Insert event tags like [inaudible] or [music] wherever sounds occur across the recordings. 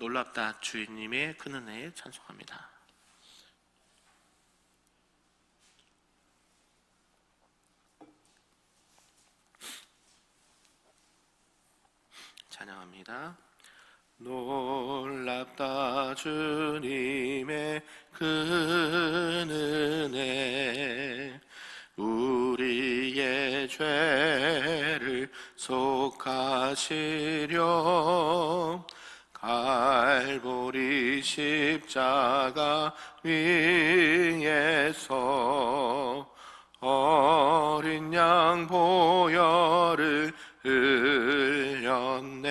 놀랍다 주님의 큰 은혜 찬송합니다. 찬양합니다. 놀랍다 주님의 큰 은혜 우리의 죄를 속하시려 갈보리 십자가 위에서 어린 양 보혈을 흘렸네.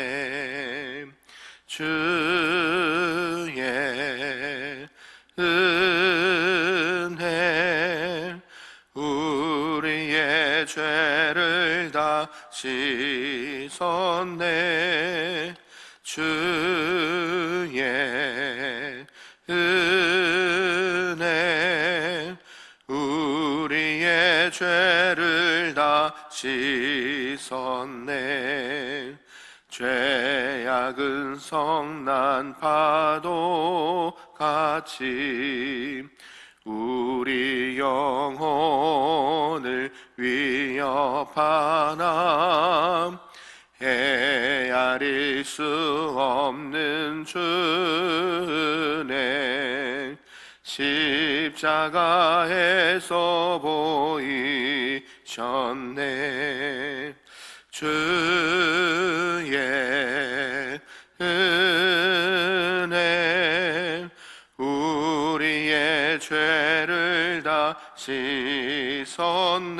주의 은혜 우리의 죄를 다 씻었네 주의 은혜 우리의 죄를 다 씻었네. 죄악은 성난 파도 같이 우리 영혼을 위협하나 헤아릴 수 없는 주네. 십자가에서 보이셨네. 주의 은혜 우리의 죄를 다 씻었네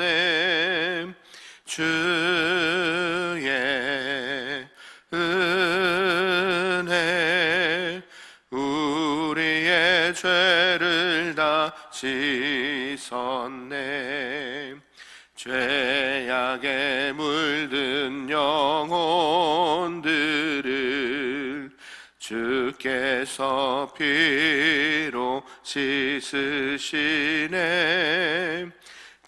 주의 은혜 우리의 죄를 다 씻었네. 죄악에 물든 영혼들을 주께서 피로 씻으시네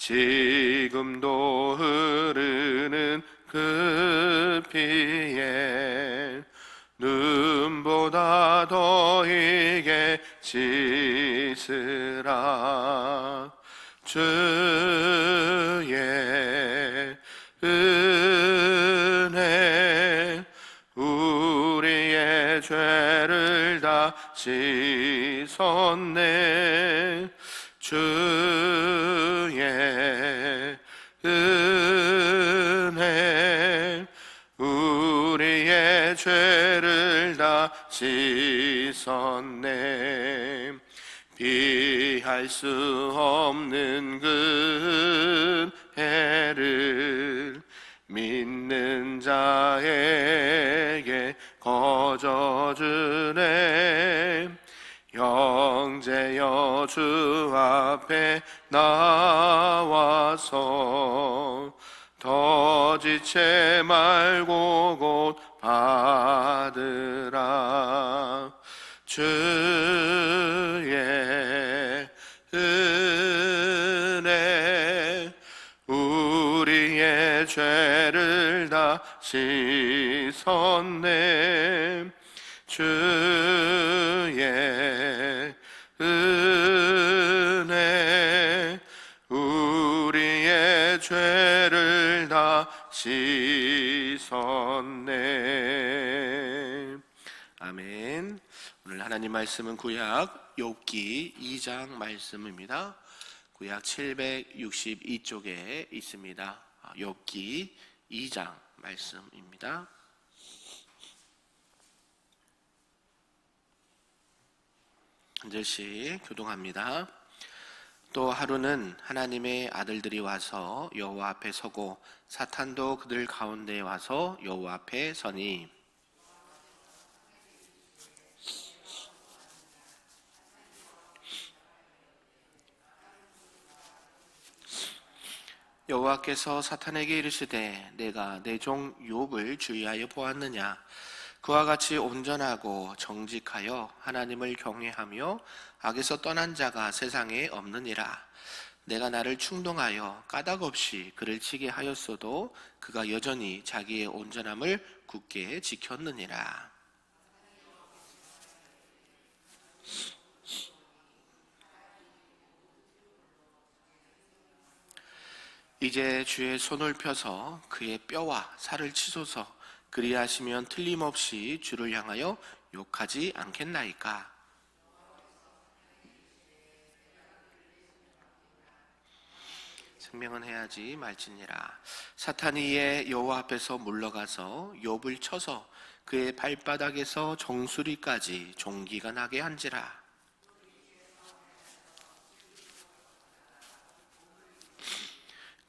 지금도 흐르는 그 피에 눈보다 더 이게 씻으라. 주의 은혜 우리의 죄를 다 씻었네 주의 은혜 우리의 죄를 다 씻었네. 피할 수 없는 그 해를 믿는 자에게 거저 주네 형제여 주 앞에 나와서 더 지체 말고 곧 받으라. 주의 은혜 우리의 죄를 다 씻었네. 주의 은혜 우리의 죄를 다 씻었네 아멘 오늘 하나님 말씀은 구약 욥기 2장 말씀입니다. 구약 762쪽에 있습니다. 아, 욥기 2장 말씀입니다. 한 절씩 교동합니다. 또 하루는 하나님의 아들들이 와서 여호와 앞에 서고 사탄도 그들 가운데 와서 여호와 앞에 서니 여호와께서 사탄에게 이르시되 내가 내 종 욥을 주의하여 보았느냐 그와 같이 온전하고 정직하여 하나님을 경외하며 악에서 떠난 자가 세상에 없느니라. 내가 나를 충동하여 까닭 없이 그를 치게 하였어도 그가 여전히 자기의 온전함을 굳게 지켰느니라. 이제 주의 손을 펴서 그의 뼈와 살을 치소서 그리하시면 틀림없이 주를 향하여 욕하지 않겠나이까? 생명은 해야지 말지니라. 사탄이 이에 여호와 앞에서 물러가서 욥을 쳐서 그의 발바닥에서 정수리까지 종기가 나게 한지라.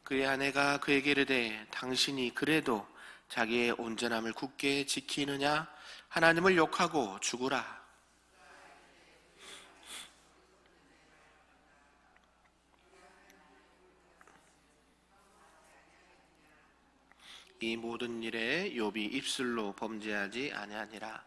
그의 아내가 그에게 이르되 당신이 그래도 자기의 온전함을 굳게 지키느냐? 하나님을 욕하고 죽으라. 이 모든 일에 욥이 입술로 범죄하지 아니하니라.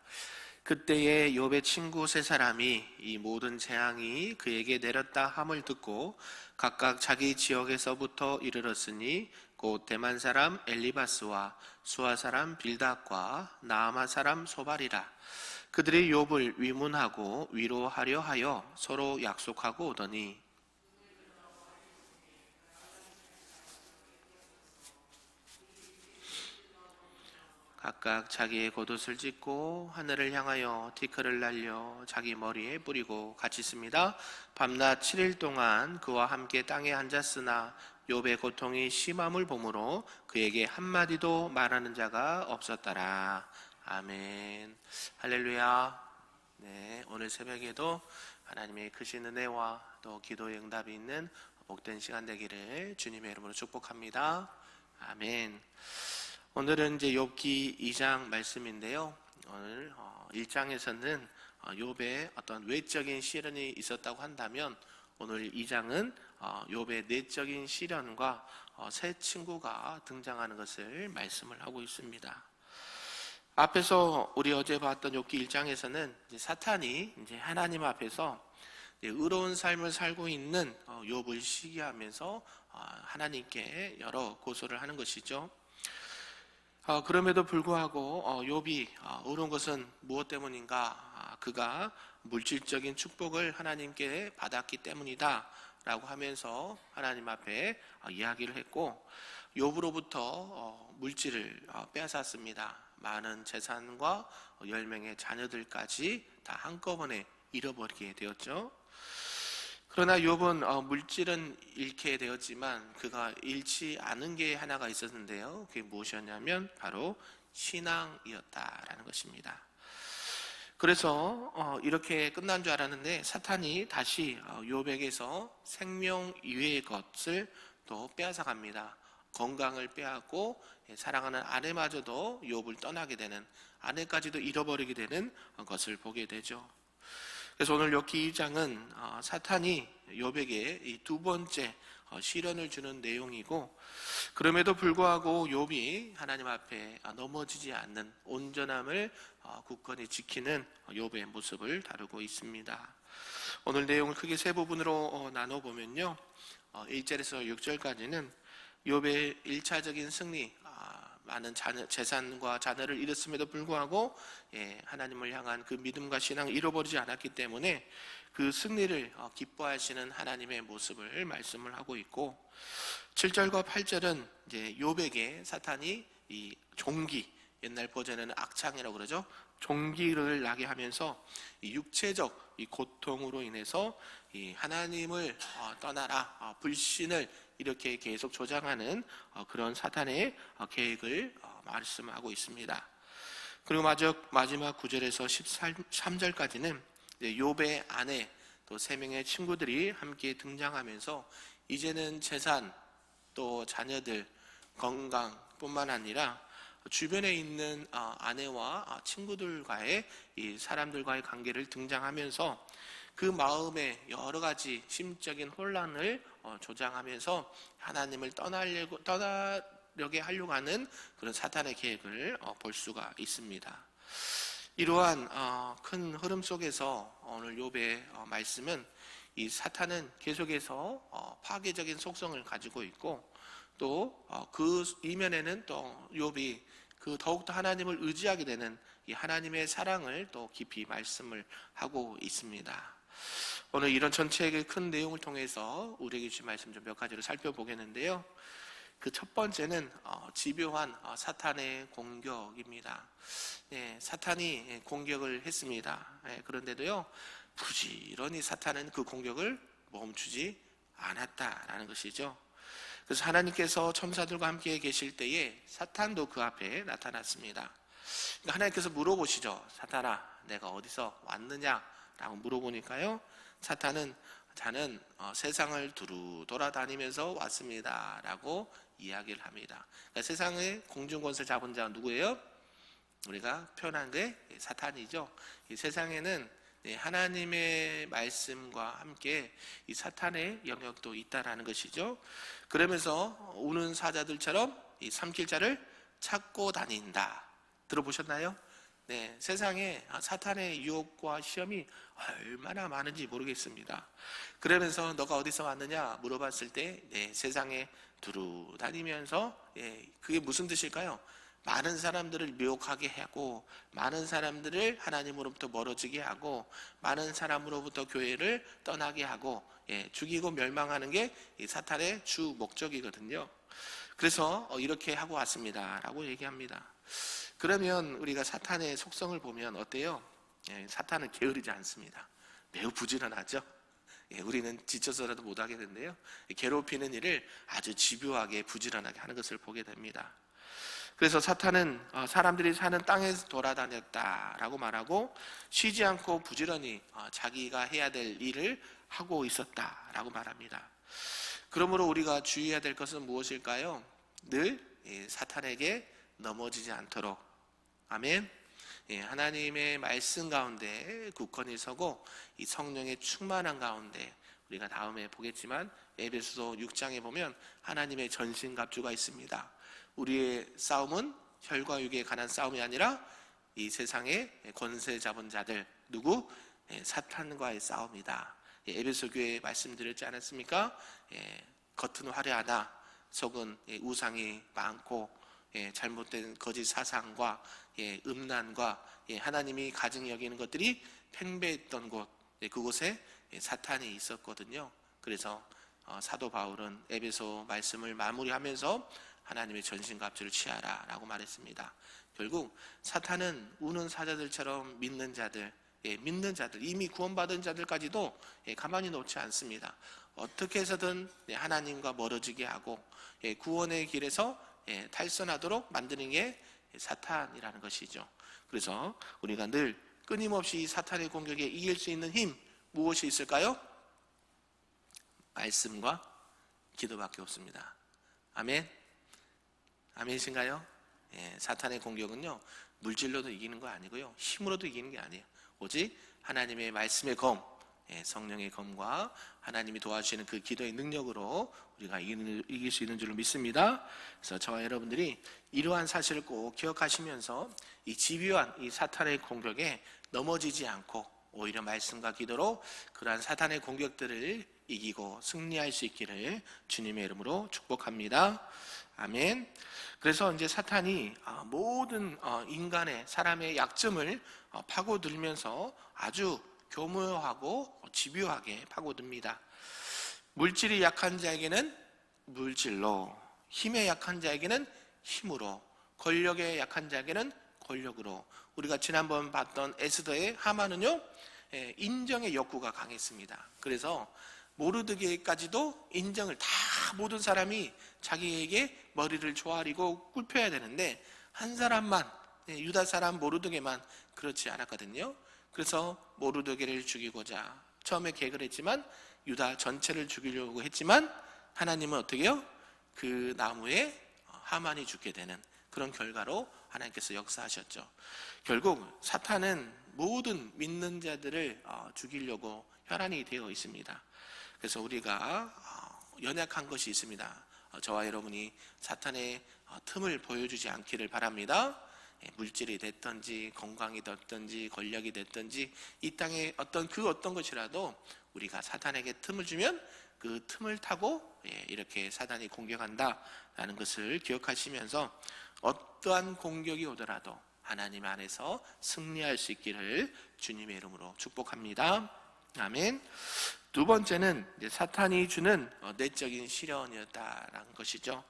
그때에 욥의 친구 세 사람이 이 모든 재앙이 그에게 내렸다 함을 듣고 각각 자기 지역에서부터 이르렀으니 곧 대만 사람 엘리바스와 수아 사람 빌닷과 나아마 사람 소발이라 그들이 욥을 위문하고 위로하려 하여 서로 약속하고 오더니 각각 자기의 겉옷을 찢고 하늘을 향하여 티크를 날려 자기 머리에 뿌리고 같이 씁니다. 밤낮 7일 동안 그와 함께 땅에 앉았으나 욥의 고통이 심함을 보므로 그에게 한마디도 말하는 자가 없었더라. 아멘. 할렐루야. 네, 오늘 새벽에도 하나님의 크신 은혜와 또 기도의 응답이 있는 복된 시간 되기를 주님의 이름으로 축복합니다. 아멘. 오늘은 이제 욥기 2장 말씀인데요. 오늘 1장에서는 욥의 어떤 외적인 시련이 있었다고 한다면 오늘 2장은 욥의 내적인 시련과 어, 새 친구가 등장하는 것을 말씀을 하고 있습니다. 앞에서 우리 어제 봤던 욥기 1장에서는 사탄이 이제 하나님 앞에서 의로운 삶을 살고 있는 어, 욥을 시기하면서 어, 하나님께 여러 고소를 하는 것이죠. 어, 그럼에도 불구하고 어, 욥이 어, 의로운 것은 무엇 때문인가? 아, 그가 물질적인 축복을 하나님께 받았기 때문이다 라고 하면서 하나님 앞에 어, 이야기를 했고 욥으로부터 어, 물질을 어, 빼앗았습니다. 많은 재산과 열 명의 자녀들까지 다 한꺼번에 잃어버리게 되었죠. 그러나 욥은 어, 물질은 잃게 되었지만 그가 잃지 않은 게 하나가 있었는데요. 그게 무엇이었냐면 바로 신앙이었다라는 것입니다. 그래서 어, 이렇게 끝난 줄 알았는데 사탄이 다시 어, 욥에게서 생명 이외의 것을 또 빼앗아 갑니다. 건강을 빼앗고 예, 사랑하는 아내마저도 욥을 떠나게 되는 아내까지도 잃어버리게 되는 것을 보게 되죠. 그래서 오늘 욥기 2장은 어, 사탄이 욥에게 이두 번째 어, 시련을 주는 내용이고 그럼에도 불구하고 욥이 하나님 앞에 어, 넘어지지 않는 온전함을 굳건히 지키는 욥의 모습을 다루고 있습니다. 오늘 내용을 크게 세 부분으로 나눠 보면요. 1절에서 6절까지는 욥의 1차적인 승리, 많은 자녀, 재산과 자녀를 잃었음에도 불구하고 예, 하나님을 향한 그 믿음과 신앙을 잃어버리지 않았기 때문에 그 승리를 어, 기뻐하시는 하나님의 모습을 말씀을 하고 있고 7절과 8절은 이제 욥에게 사탄이 이 종기 옛날 버전에는 악창이라고 그러죠. 종기를 나게 하면서 이 육체적 이 고통으로 인해서 이 하나님을 어, 떠나라 어, 불신을 이렇게 계속 조장하는 어, 그런 사탄의 어, 계획을 어, 말씀하고 있습니다. 그리고 마지막 9절에서 13절까지는 욥의 아내 또 세 명의 친구들이 함께 등장하면서 이제는 재산 또 자녀들 건강뿐만 아니라 주변에 있는 어, 아내와 어, 친구들과의 이 사람들과의 관계를 등장하면서 그 마음에 여러 가지 심적인 혼란을 어, 조장하면서 하나님을 떠나려고 떠나려게 하려고 하는 그런 사탄의 계획을 어, 볼 수가 있습니다. 이러한 어, 큰 흐름 속에서 오늘 욥의 어, 말씀은 이 사탄은 계속해서 어, 파괴적인 속성을 가지고 있고 또 그 이면에는 또 욥이 그 더욱더 하나님을 의지하게 되는 이 하나님의 사랑을 또 깊이 말씀을 하고 있습니다. 오늘 이런 전체의 큰 내용을 통해서 우리에게 주신 말씀 좀 몇 가지를 살펴보겠는데요. 그 첫 번째는 어, 집요한 어, 사탄의 공격입니다. 예, 사탄이 공격을 했습니다. 예, 그런데도요, 부지런히 사탄은 그 공격을 멈추지 않았다라는 것이죠. 그래서 하나님께서 첨사들과 함께 계실 때에 사탄도 그 앞에 나타났습니다. 그러니까 하나님께서 물어보시죠. 사탄아, 내가 어디서 왔느냐 라고 물어보니까요. 사탄은 자는 어, 세상을 두루 돌아다니면서 왔습니다 라고 이야기를 합니다. 그러니까 세상의 공중권세 잡은 자가 누구예요? 우리가 표현한 게 사탄이죠. 이 세상에는 네, 하나님의 말씀과 함께 이 사탄의 영역도 있다라는 것이죠. 그러면서 우는 사자들처럼 이 삼킬 자를 찾고 다닌다. 들어보셨나요? 네, 세상에 사탄의 유혹과 시험이 얼마나 많은지 모르겠습니다. 그러면서 너가 어디서 왔느냐 물어봤을 때, 네, 세상에 두루 다니면서, 예, 그게 무슨 뜻일까요? 많은 사람들을 미혹하게 하고 많은 사람들을 하나님으로부터 멀어지게 하고 많은 사람으로부터 교회를 떠나게 하고 예, 죽이고 멸망하는 게이 사탄의 주 목적이거든요. 그래서 어, 이렇게 하고 왔습니다라고 얘기합니다. 그러면 우리가 사탄의 속성을 보면 어때요? 예, 사탄은 게으르지 않습니다. 매우 부지런하죠. 예, 우리는 지쳐서라도 못하게 되는데요. 괴롭히는 일을 아주 집요하게 부지런하게 하는 것을 보게 됩니다. 그래서 사탄은 어, 사람들이 사는 땅에서 돌아다녔다라고 말하고 쉬지 않고 부지런히 어, 자기가 해야 될 일을 하고 있었다라고 말합니다. 그러므로 우리가 주의해야 될 것은 무엇일까요? 늘 사탄에게 넘어지지 않도록 아멘. 예, 하나님의 말씀 가운데 굳건히 서고 이 성령의 충만한 가운데 우리가 다음에 보겠지만 에베소서 6장에 보면 하나님의 전신 갑주가 있습니다. 우리의 싸움은 혈과 육에 관한 싸움이 아니라 이 세상의 권세 잡은 자들 누구 예, 사탄과의 싸움이다. 예, 에베소 교회 말씀드렸지 않았습니까? 예, 겉은 화려하다, 속은 우상이 많고 잘못된 거짓 사상과 음란과 하나님이 가증 여기는 것들이 팽배했던 곳 그곳에 사탄이 있었거든요. 그래서 어, 사도 바울은 에베소 말씀을 마무리하면서 하나님의 전신갑주를 취하라 라고 말했습니다. 결국 사탄은 우는 사자들처럼 믿는 자들, 예, 믿는 자들, 이미 구원받은 자들까지도 예, 가만히 놓지 않습니다. 어떻게 해서든 예, 하나님과 멀어지게 하고 예, 구원의 길에서 예, 탈선하도록 만드는 게 사탄이라는 것이죠. 그래서 우리가 늘 끊임없이 사탄의 공격에 이길 수 있는 힘 무엇이 있을까요? 말씀과 기도밖에 없습니다. 아멘. 아멘이신가요? 예, 사탄의 공격은요 물질로도 이기는 거 아니고요 힘으로도 이기는 게 아니에요. 오직 하나님의 말씀의 검, 예, 성령의 검과 하나님이 도와주시는 그 기도의 능력으로 우리가 이길, 이길 수 있는 줄로 믿습니다. 그래서 저와 여러분들이 이러한 사실을 꼭 기억하시면서 이 집요한 이 사탄의 공격에 넘어지지 않고 오히려 말씀과 기도로 그러한 사탄의 공격들을 이기고 승리할 수 있기를 주님의 이름으로 축복합니다. 아멘. 그래서 이제 사탄이 아, 모든 어, 인간의 사람의 약점을 어, 파고들면서 아주 교묘하고 집요하게 파고듭니다. 물질이 약한 자에게는 물질로, 힘에 약한 자에게는 힘으로, 권력에 약한 자에게는 권력으로, 우리가 지난번 봤던 에스더의 하만은요 예, 인정의 욕구가 강했습니다. 그래서 모르드게까지도 인정을 다 모든 사람이 자기에게 머리를 조아리고 꿇혀야 되는데 한 사람만 예, 유다 사람 모르드게만 그렇지 않았거든요. 그래서 모르드게를 죽이고자 처음에 계획을 했지만 유다 전체를 죽이려고 했지만 하나님은 어떻게요? 그 나무에 하만이 죽게 되는 그런 결과로 하나님께서 역사하셨죠. 결국 사탄은 모든 믿는 자들을 어, 죽이려고 혈안이 되어 있습니다. 그래서 우리가 어, 연약한 것이 있습니다. 어, 저와 여러분이 사탄의 어, 틈을 보여주지 않기를 바랍니다. 예, 물질이 됐든지 건강이 됐든지 권력이 됐든지 이 땅에 어떤 그 어떤 것이라도 우리가 사탄에게 틈을 주면 그 틈을 타고 예, 이렇게 사단이 공격한다라는 것을 기억하시면서 어떠한 공격이 오더라도 하나님 안에서 승리할 수 있기를 주님의 이름으로 축복합니다. 아멘. 두 번째는 사탄이 주는 어, 내적인 시련이었다라는 것이죠.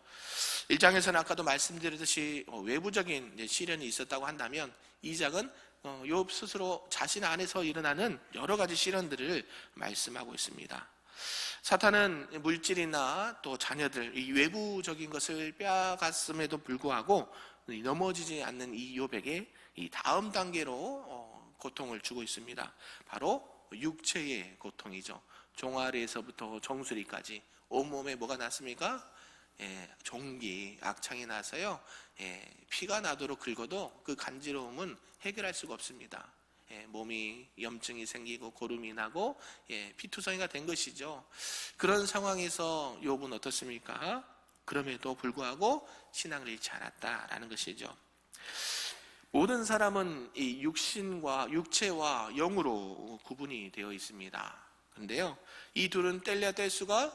1장에서는 아까도 말씀드렸듯이 어, 외부적인 시련이 있었다고 한다면 2장은 어, 욥 스스로 자신 안에서 일어나는 여러 가지 시련들을 말씀하고 있습니다. 사탄은 물질이나 또 자녀들 이 외부적인 것을 빼앗았음에도 불구하고 넘어지지 않는 이 욥에게 이 다음 단계로 어, 고통을 주고 있습니다. 바로 육체의 고통이죠. 종아리에서부터 정수리까지 온몸에 뭐가 났습니까? 예, 종기, 악창이 나서요. 예, 피가 나도록 긁어도 그 간지러움은 해결할 수가 없습니다. 예, 몸이 염증이 생기고 고름이 나고 예, 피투성이가 된 것이죠. 그런 상황에서 욥은 어떻습니까? 그럼에도 불구하고 신앙을 잃지 않았다라는 것이죠. 모든 사람은 이 육신과 육체와 영으로 구분이 되어 있습니다. 근데요, 이 둘은 뗄래야 뗄 수가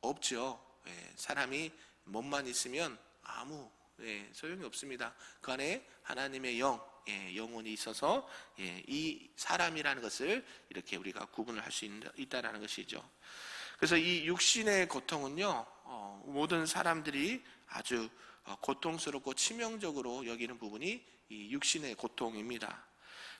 없죠. 예, 사람이 몸만 있으면 아무 예, 소용이 없습니다. 그 안에 하나님의 영, 예, 영혼이 있어서 예, 이 사람이라는 것을 이렇게 우리가 구분을 할 수 있다라는 것이죠. 그래서 이 육신의 고통은요, 어, 모든 사람들이 아주 어, 고통스럽고 치명적으로 여기는 부분이 이 육신의 고통입니다.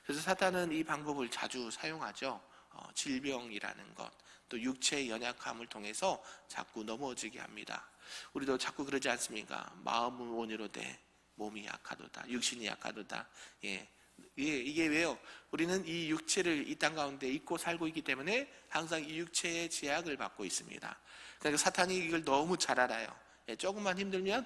그래서 사탄은 이 방법을 자주 사용하죠. 어, 질병이라는 것, 또 육체의 연약함을 통해서 자꾸 넘어지게 합니다. 우리도 자꾸 그러지 않습니까? 마음은 원이로 돼 몸이 약하도다, 육신이 약하도다. 예, 예, 이게 왜요? 우리는 이 육체를 이 땅 가운데 잊고 살고 있기 때문에 항상 이 육체의 제약을 받고 있습니다. 그러니까 사탄이 이걸 너무 잘 알아요. 예, 조금만 힘들면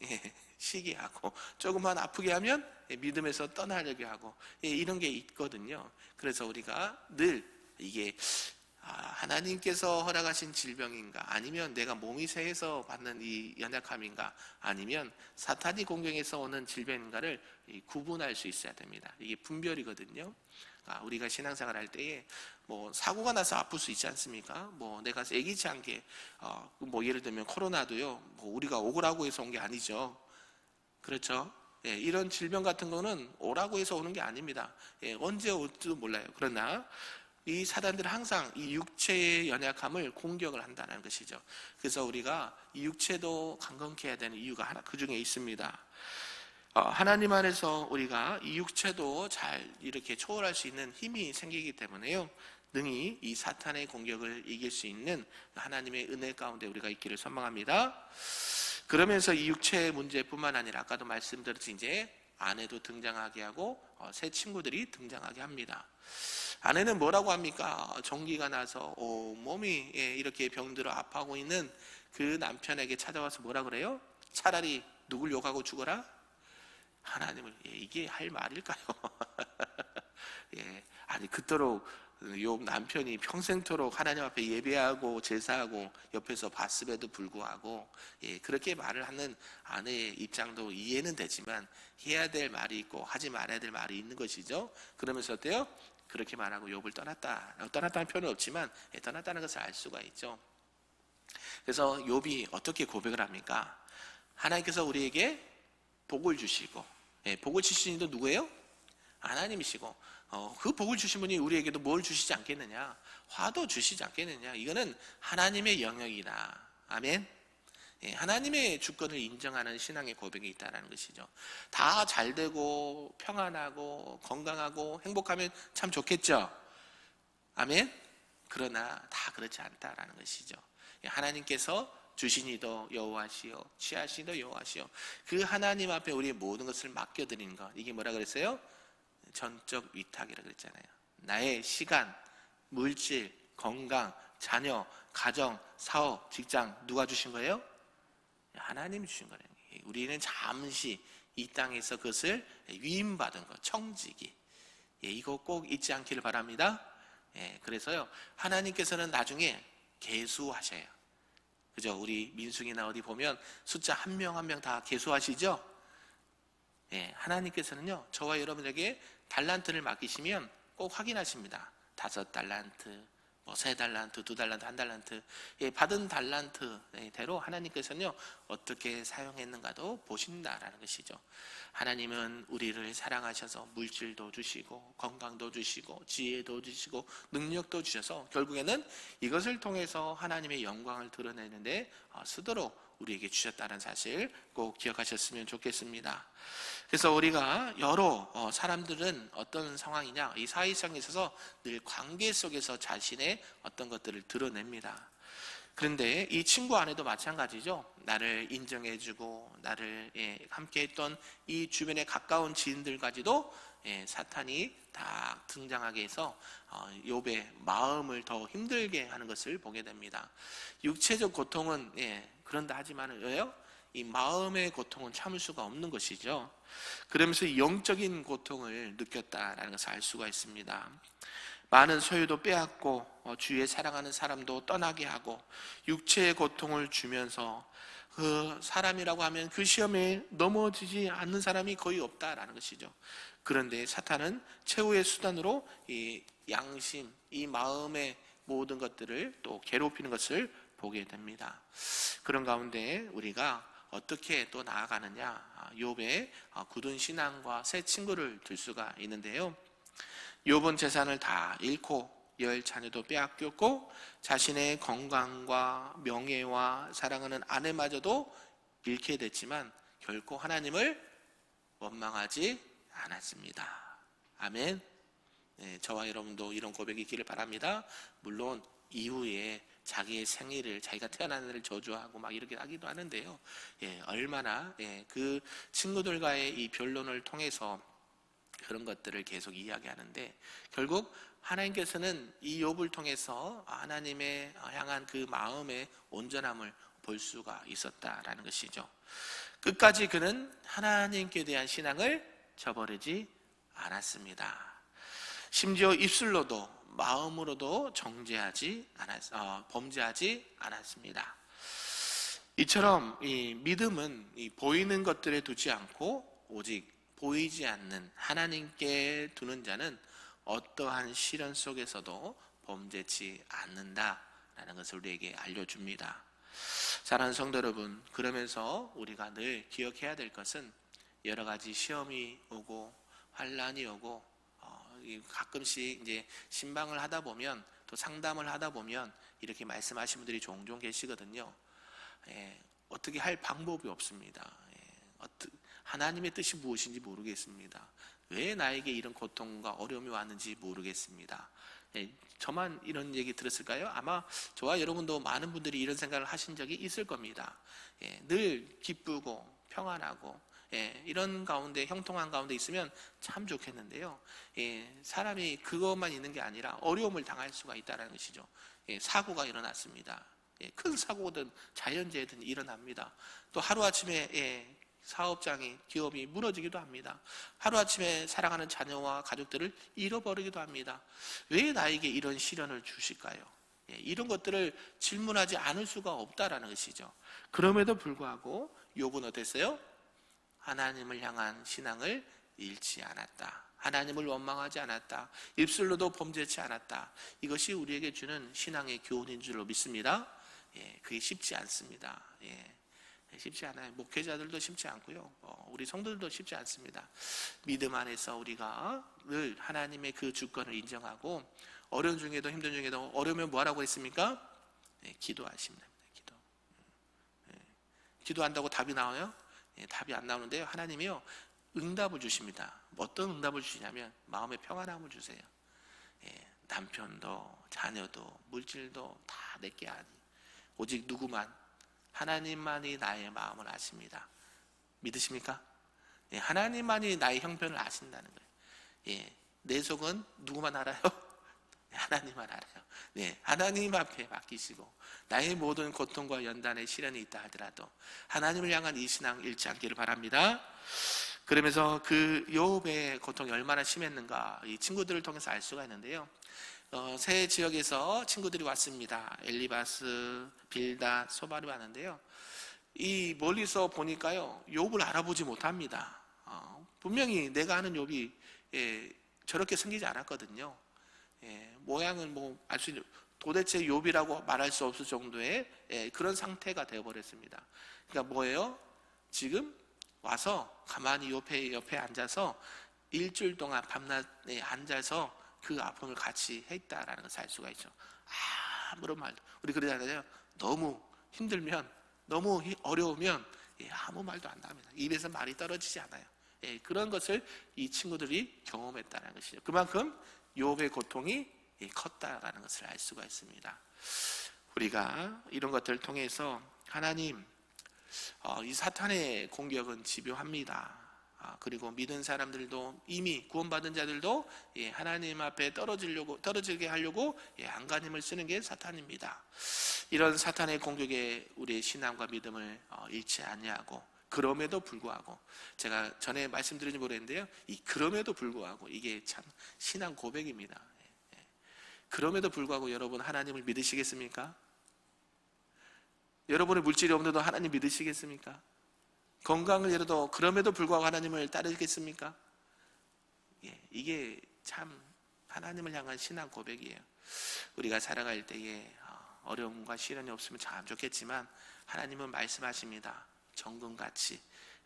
[laughs] 예, 쉬게 하고 조금만 아프게 하면 예, 믿음에서 떠나려고 하고 예, 이런 게 있거든요. 그래서 우리가 늘 이게 아, 하나님께서 허락하신 질병인가 아니면 내가 몸이 새해서 받는 이 연약함인가 아니면 사탄이 공격해서 오는 질병인가를 이 구분할 수 있어야 됩니다. 이게 분별이거든요. 아, 우리가 신앙생활 할 때에 뭐 사고가 나서 아플 수 있지 않습니까? 뭐 내가 애기치 않게 어, 뭐 예를 들면 코로나도요. 뭐 우리가 오라고 해서 온 게 아니죠. 그렇죠? 예, 이런 질병 같은 거는 오라고 해서 오는 게 아닙니다. 예, 언제 올지도 몰라요. 그러나 이 사단들은 항상 이 육체의 연약함을 공격을 한다는 것이죠. 그래서 우리가 이 육체도 강건케 해야 되는 이유가 하나 그 중에 있습니다. 어, 하나님 안에서 우리가 이 육체도 잘 이렇게 초월할 수 있는 힘이 생기기 때문에요. 능히 이 사탄의 공격을 이길 수 있는 하나님의 은혜 가운데 우리가 있기를 소망합니다. 그러면서 이 육체의 문제뿐만 아니라 아까도 말씀드렸듯이 이제 아내도 등장하게 하고 어, 새 친구들이 등장하게 합니다. 아내는 뭐라고 합니까? 종기가 나서 온몸이 예, 이렇게 병들어 아파하고 있는 그 남편에게 찾아와서 뭐라 그래요? 차라리 누굴 욕하고 죽어라? 하나님을 예, 이게 할 말일까요? [laughs] 예, 아니 그토록 요 남편이 평생토록 하나님 앞에 예배하고 제사하고 옆에서 봤음에도 불구하고 예, 그렇게 말을 하는 아내의 입장도 이해는 되지만 해야 될 말이 있고 하지 말아야 될 말이 있는 것이죠. 그러면서 어때요? 그렇게 말하고 욥을 떠났다. 떠났다는 표현은 없지만 예, 떠났다는 것을 알 수가 있죠. 그래서 욥이 어떻게 고백을 합니까? 하나님께서 우리에게 복을 주시고 예, 복을 주신 이도 누구예요? 하나님이시고 어, 그 복을 주신 분이 우리에게도 뭘 주시지 않겠느냐? 화도 주시지 않겠느냐? 이거는 하나님의 영역이다. 아멘. 예, 하나님의 주권을 인정하는 신앙의 고백이 있다는 것이죠. 다 잘 되고 평안하고 건강하고 행복하면 참 좋겠죠. 아멘. 그러나 다 그렇지 않다라는 것이죠. 예, 하나님께서 주신이도 여호와시요 취하시도 여호와시요 그 하나님 앞에 우리의 모든 것을 맡겨드리는 것 이게 뭐라 그랬어요? 전적 위탁이라 그랬잖아요. 나의 시간, 물질, 건강, 자녀, 가정, 사업, 직장 누가 주신 거예요? 하나님이 주신 거예요. 우리는 잠시 이 땅에서 그것을 위임받은 것, 청지기. 예, 이거 꼭 잊지 않기를 바랍니다. 예, 그래서요, 하나님께서는 나중에 개수하셔요. 그죠? 우리 민숙이나 어디 보면 숫자 한 명 한 명 다 개수하시죠? 예, 하나님께서는요, 저와 여러분에게 달란트를 맡기시면 꼭 확인하십니다. 다섯 달란트, 뭐 세 달란트, 두 달란트, 한 달란트, 예, 받은 달란트대로 하나님께서는요 어떻게 사용했는가도 보신다라는 것이죠. 하나님은 우리를 사랑하셔서 물질도 주시고 건강도 주시고 지혜도 주시고 능력도 주셔서 결국에는 이것을 통해서 하나님의 영광을 드러내는데 어, 쓰도록 우리에게 주셨다는 사실 꼭 기억하셨으면 좋겠습니다. 그래서 우리가 여러 어, 사람들은 어떤 상황이냐 이 사회성에 있어서 늘 관계 속에서 자신의 어떤 것들을 드러냅니다. 그런데 이 친구 안에도 마찬가지죠. 나를 인정해주고 나를 예, 함께했던 이 주변의 가까운 지인들까지도 예, 사탄이 다 등장하게 해서 어, 욥의 마음을 더 힘들게 하는 것을 보게 됩니다. 육체적 고통은 예, 그런다 하지만 왜요? 이 마음의 고통은 참을 수가 없는 것이죠. 그러면서 영적인 고통을 느꼈다라는 것을 알 수가 있습니다. 많은 소유도 빼앗고 어, 주위에 사랑하는 사람도 떠나게 하고 육체의 고통을 주면서 그 사람이라고 하면 그 시험에 넘어지지 않는 사람이 거의 없다라는 것이죠. 그런데 사탄은 최후의 수단으로 이 양심, 이 마음의 모든 것들을 또 괴롭히는 것을 보게 됩니다. 그런 가운데 우리가 어떻게 또 나아가느냐? 욥의 굳은 신앙과 새 친구를 들 수가 있는데요. 욥은 재산을 다 잃고 열 자녀도 빼앗겼고 자신의 건강과 명예와 사랑하는 아내마저도 잃게 됐지만 결코 하나님을 원망하지 않았습니다. 아멘. 네, 저와 여러분도 이런 고백이 있기를 바랍니다. 물론 이후에 자기의 생일을 자기가 태어난 날을 저주하고 막 이렇게 하기도 하는데요. 예, 얼마나 예, 그 친구들과의 이 변론을 통해서 그런 것들을 계속 이야기하는데 결국 하나님께서는 이 욥을 통해서 하나님의 향한 그 마음의 온전함을 볼 수가 있었다라는 것이죠. 끝까지 그는 하나님께 대한 신앙을 저버리지 않았습니다. 심지어 입술로도 마음으로도 정죄하지 않았, 어, 범죄하지 않았습니다. 이처럼 이 믿음은 이 보이는 것들에 두지 않고 오직 보이지 않는 하나님께 두는 자는 어떠한 시련 속에서도 범죄치 않는다라는 것을 우리에게 알려줍니다. 사랑하는 성도 여러분, 그러면서 우리가 늘 기억해야 될 것은 여러 가지 시험이 오고 환란이 오고 어, 가끔씩 이제 신방을 하다 보면 또 상담을 하다 보면 이렇게 말씀하신 분들이 종종 계시거든요. 예, 어떻게 할 방법이 없습니다. 예, 하나님의 뜻이 무엇인지 모르겠습니다. 왜 나에게 이런 고통과 어려움이 왔는지 모르겠습니다. 예, 저만 이런 얘기 들었을까요? 아마 저와 여러분도 많은 분들이 이런 생각을 하신 적이 있을 겁니다. 예, 늘 기쁘고 평안하고 예, 이런 가운데 형통한 가운데 있으면 참 좋겠는데요. 예, 사람이 그것만 있는 게 아니라 어려움을 당할 수가 있다는 것이죠. 예, 사고가 일어났습니다. 예, 큰 사고든 자연재해든 일어납니다. 또 하루 아침에 예, 사업장이 기업이 무너지기도 합니다. 하루아침에 사랑하는 자녀와 가족들을 잃어버리기도 합니다. 왜 나에게 이런 시련을 주실까요? 예, 이런 것들을 질문하지 않을 수가 없다라는 것이죠. 그럼에도 불구하고 욥은 어땠어요? 하나님을 향한 신앙을 잃지 않았다. 하나님을 원망하지 않았다. 입술로도 범죄치 않았다. 이것이 우리에게 주는 신앙의 교훈인 줄로 믿습니다. 예, 그게 쉽지 않습니다. 예. 쉽지 않아요. 목회자들도 쉽지 않고요. 어, 우리 성도들도 쉽지 않습니다. 믿음 안에서 우리가 늘 하나님의 그 주권을 인정하고 어려운 중에도 힘든 중에도 어려우면 뭐하라고 했습니까? 네, 기도하시면 됩니다. 기도. 네. 기도한다고 답이 나와요? 예, 답이 안 나오는데요. 하나님이요 응답을 주십니다. 어떤 응답을 주시냐면 마음의 평안함을 주세요. 예, 남편도 자녀도 물질도 다 내게 아니 오직 누구만 하나님만이 나의 마음을 아십니다. 믿으십니까? 예, 하나님만이 나의 형편을 아신다는 거예요. 예, 내 속은 누구만 알아요? 네, 하나님만 알아요. 네, 하나님 앞에 맡기시고 나의 모든 고통과 연단의 시련이 있다 하더라도 하나님을 향한 이 신앙 잃지 않기를 바랍니다. 그러면서 그 요업의 고통이 얼마나 심했는가 이 친구들을 통해서 알 수가 있는데요. 어, 새 지역에서 친구들이 왔습니다. 엘리바스, 빌다, 소바리 왔는데요. 이 멀리서 보니까요, 욥을 알아보지 못합니다. 어, 분명히 내가 아는 욥이 예, 저렇게 생기지 않았거든요. 예, 모양은 뭐 알 수 있는 도대체 욥이라고 말할 수 없을 정도의 예, 그런 상태가 되어 버렸습니다. 그러니까 뭐예요? 지금 와서 가만히 옆에 옆에 앉아서 일주일 동안 밤낮에 앉아서 그 아픔을 같이 했다라는 것을 알 수가 있죠. 아무런 말도 우리 그러잖아요. 너무 힘들면 너무 히- 어려우면 예, 아무 말도 안 나옵니다. 입에서 말이 떨어지지 않아요. 예, 그런 것을 이 친구들이 경험했다는 것이죠. 그만큼 욥의 고통이 예, 컸다라는 것을 알 수가 있습니다. 우리가 이런 것들을 통해서 하나님 어, 이 사탄의 공격은 집요합니다. 아, 그리고 믿은 사람들도 이미 구원받은 자들도 예, 하나님 앞에 떨어지려고 떨어지게 하려고 예, 안간힘을 쓰는 게 사탄입니다. 이런 사탄의 공격에 우리의 신앙과 믿음을 어, 잃지 아니하고 그럼에도 불구하고 제가 전에 말씀드린지 모르겠는데요. 이 그럼에도 불구하고 이게 참 신앙 고백입니다. 예, 예. 그럼에도 불구하고 여러분 하나님을 믿으시겠습니까? 여러분의 물질이 없는데도 하나님 믿으시겠습니까? 건강을 잃어도 그럼에도 불구하고 하나님을 따르겠습니까? 예, 이게 참 하나님을 향한 신앙 고백이에요. 우리가 살아갈 때에 어, 어려움과 시련이 없으면 참 좋겠지만 하나님은 말씀하십니다. 정금같이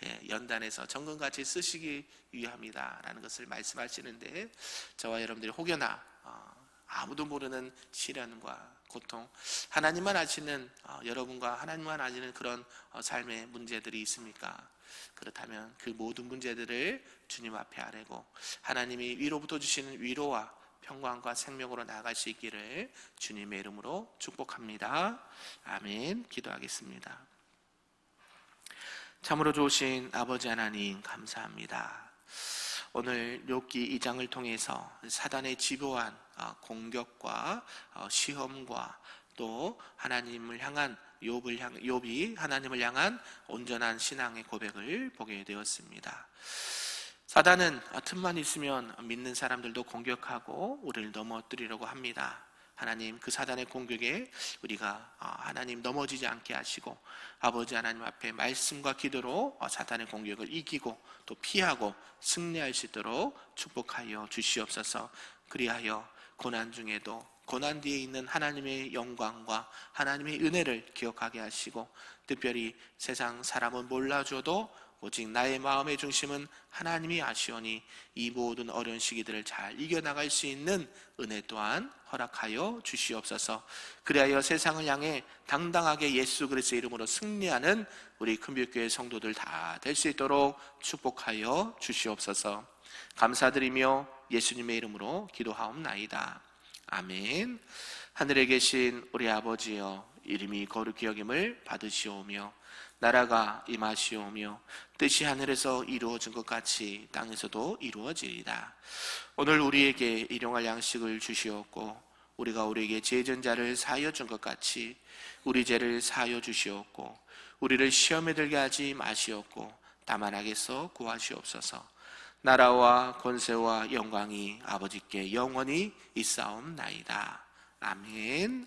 예, 연단해서 정금같이 쓰시기 위함이다라는 것을 말씀하시는데 저와 여러분들이 혹여나 어, 아무도 모르는 시련과 고통 하나님만 아시는 어, 여러분과 하나님만 아시는 그런 어, 삶의 문제들이 있습니까? 그렇다면 그 모든 문제들을 주님 앞에 아뢰고 하나님이 위로부터 주시는 위로와 평강과 생명으로 나아갈 수 있기를 주님의 이름으로 축복합니다. 아멘. 기도하겠습니다. 참으로 좋으신 아버지 하나님 감사합니다. 오늘 욥기 2장을 통해서 사단의 집요한 어, 공격과 어, 시험과 또 하나님을 향한 욥을 향 욥이 하나님을 향한 온전한 신앙의 고백을 보게 되었습니다. 사단은 틈만 있으면 믿는 사람들도 공격하고 우리를 넘어뜨리려고 합니다. 하나님 그 사단의 공격에 우리가 어, 하나님 넘어지지 않게 하시고 아버지 하나님 앞에 말씀과 기도로 어, 사단의 공격을 이기고 또 피하고 승리할 수 있도록 축복하여 주시옵소서. 그리하여 고난 중에도 고난 뒤에 있는 하나님의 영광과 하나님의 은혜를 기억하게 하시고 특별히 세상 사람은 몰라줘도 오직 나의 마음의 중심은 하나님이 아시오니 이 모든 어려운 시기들을 잘 이겨나갈 수 있는 은혜 또한 허락하여 주시옵소서. 그리하여 세상을 향해 당당하게 예수 그리스도의 이름으로 승리하는 우리 큰별교회 성도들 다 될 수 있도록 축복하여 주시옵소서. 감사드리며 예수님의 이름으로 기도하옵나이다. 아멘. 하늘에 계신 우리 아버지여 이름이 거룩히 여김을 받으시오며 나라가 임하시오며 뜻이 하늘에서 이루어진 것 같이 땅에서도 이루어지리다. 오늘 우리에게 일용할 양식을 주시옵고 우리가 우리에게 죄전 자를 사하여 준 것 같이 우리 죄를 사하여 주시옵고 우리를 시험에 들게 하지 마시옵고 다만 악에서 구하시옵소서. 나라와 권세와 영광이 아버지께 영원히 있사옵나이다. 아멘.